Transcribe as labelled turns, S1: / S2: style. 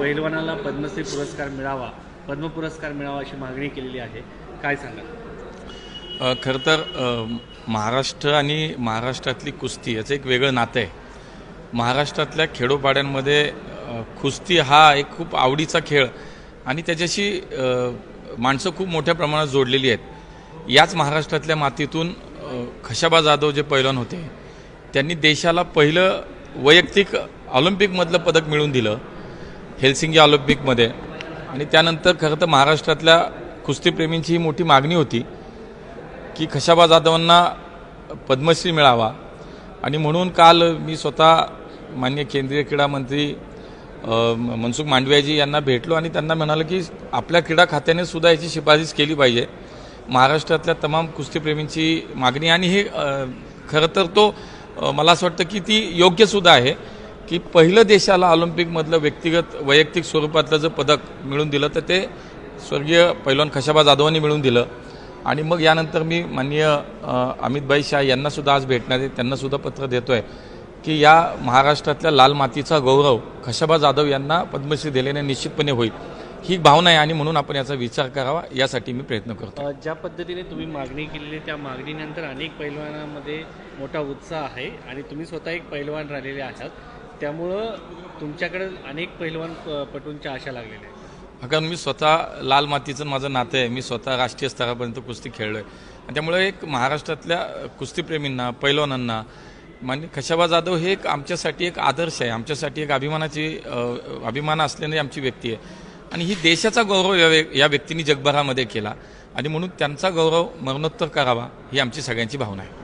S1: पहिलवानाला पद्मश्री पुरस्कार मिळावा पद्म पुरस्कार मिळावा अशी मागणी केलेली आहे. काय
S2: सांगा खरं तर महाराष्ट्र आणि महाराष्ट्रातली कुस्ती याचं एक वेगळं नातं आहे. महाराष्ट्रातल्या खेडोपाड्यांमध्ये कुस्ती हा एक खूप आवडीचा खेळ आणि त्याच्याशी माणसं खूप मोठ्या प्रमाणात जोडलेली आहेत. याच महाराष्ट्रातल्या मातीतून खशाबा जाधव जे पैलवान होते त्यांनी देशाला पहिलं वैयक्तिक ऑलिम्पिकमधलं पदक मिळवून दिलं. हेल्सिंगी ऑलिम्पिकमध्ये. आणि त्यानंतर खरं तर महाराष्ट्रातल्या कुस्तीप्रेमींची ही मोठी मागणी होती की खशाबा जाधवांना पद्मश्री मिळावा. आणि म्हणून काल मी स्वतः मान्य केंद्रीय क्रीडा मंत्री मनसुख मांडवियाजी यांना भेटलो आणि त्यांना म्हणालं की आपल्या क्रीडा खात्याने सुद्धा याची शिफारस केली पाहिजे. महाराष्ट्रातल्या तमाम कुस्तीप्रेमींची मागणी आणि हे खरं तर तो मला असं वाटतं की ती योग्यसुद्धा आहे. की पहिलं देशाला ऑलिम्पिकमधलं व्यक्तिगत वैयक्तिक स्वरूपातलं जर पदक मिळून दिलं तर ते स्वर्गीय पैलवान खशाबा जाधवांनी मिळून दिलं. आणि मग यानंतर मी माननीय अमितभाई शाह यांनासुद्धा आज भेटणार आहे. त्यांनासुद्धा पत्र देतो आहे की या महाराष्ट्रातल्या लाल मातीचा गौरव खशाबा जाधव यांना पद्मश्री दिल्याने निश्चितपणे होईल. ही भावना आहे आणि म्हणून आपण याचा विचार करावा यासाठी मी प्रयत्न करतो.
S1: ज्या पद्धतीने तुम्ही मागणी केलेली त्या मागणीनंतर अनेक पैलवानामध्ये मोठा उत्साह आहे आणि तुम्ही स्वतः एक पैलवान राहिलेले आहात. त्यामुळं तुमच्याकडे अनेक पैलवान प- पटूंच्या आशा लागलेल्या आहेत.
S2: कारण मी स्वतः लाल मातीचं माझं नातं आहे. मी स्वतः राष्ट्रीय स्तरापर्यंत कुस्ती खेळलो आहे आणि त्यामुळे एक महाराष्ट्रातल्या कुस्तीप्रेमींना पैलवानांना मान्य खशाबा जाधव हे एक आमच्यासाठी एक आदर्श आहे. आमच्यासाठी एक अभिमानाची अभिमान असलेली आमची व्यक्ती आहे. आणि ही देशाचा गौरव या वे या व्यक्तींनी जगभरामध्ये केला. आणि म्हणून त्यांचा गौरव मरणोत्तर करावा ही आमची सगळ्यांची भावना आहे.